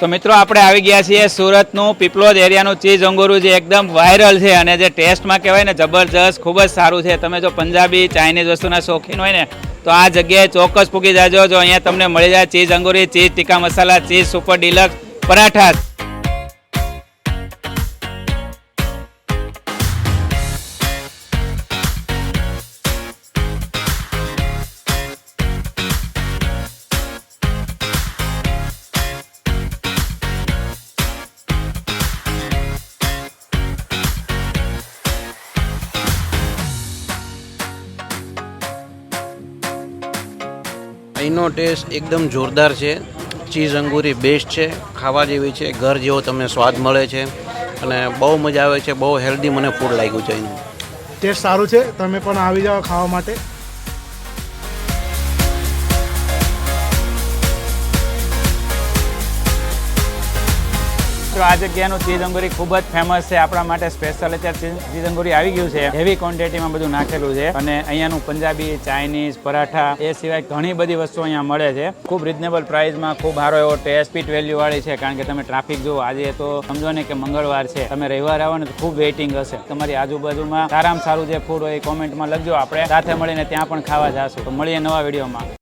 તો મિત્રો, આપણે આવી ગયા છીએ સુરતનું પીપલોદ એરિયાનું ચીઝ અંગુરું જે એકદમ વાયરલ છે અને જે ટેસ્ટમાં કહેવાય ને, જબરજસ્ત, ખૂબ જ સારું છે. તમે જો પંજાબી, ચાઇનીઝ વસ્તુના શોખીન હોય ને, તો આ જગ્યાએ ચોક્કસ પૂકી જાજો. જો અહીંયા તમને મળી જાય cheese angoori, cheese tikka masala, cheese super deluxe, paratha અહીંનો ટેસ્ટ એકદમ જોરદાર છે. ચીઝ અંગૂરી બેસ્ટ છે. ખાવા જેવી છે. ઘર જેવો તમને સ્વાદ મળે છે. અને બહુ મજા આવે છે. બહુ હેલ્ધી મને ફૂડ લાગ્યું છે અહીંનું. ટેસ્ટ સારું છે. તમે પણ આવી જાઓ ખાવા માટે. તો આ જગ્યાનું ચીઝ અંગુરી ખૂબ જ ફેમસ છે. આપણા માટે સ્પેશિયલ અત્યારે ચીઝ આવી ગયું છે. હેવી ક્વોન્ટિટીમાં બધું નાખેલું છે. અને અહીંયાનું પંજાબી ચાઇનીઝ પરાઠા, એ સિવાય ઘણી બધી વસ્તુઓ અહીંયા મળે છે. ખૂબ રિઝનેબલ પ્રાઇસમાં ખૂબ સારો એવો ટેસ્ટ વેલ્યુ વાળી છે. કારણ કે તમે ટ્રાફિક જુઓ, આજે તો સમજો ને કે મંગળવાર છે. તમે રવિવાર આવો ને તો ખૂબ વેઇટિંગ હશે. તમારી આજુબાજુમાં સારામાં સારું જે ફૂડ હોય એ કોમેન્ટમાં લખજો. આપણે સાથે મળીને ત્યાં પણ ખાવા જશું. તો મળીએ નવા વિડીયોમાં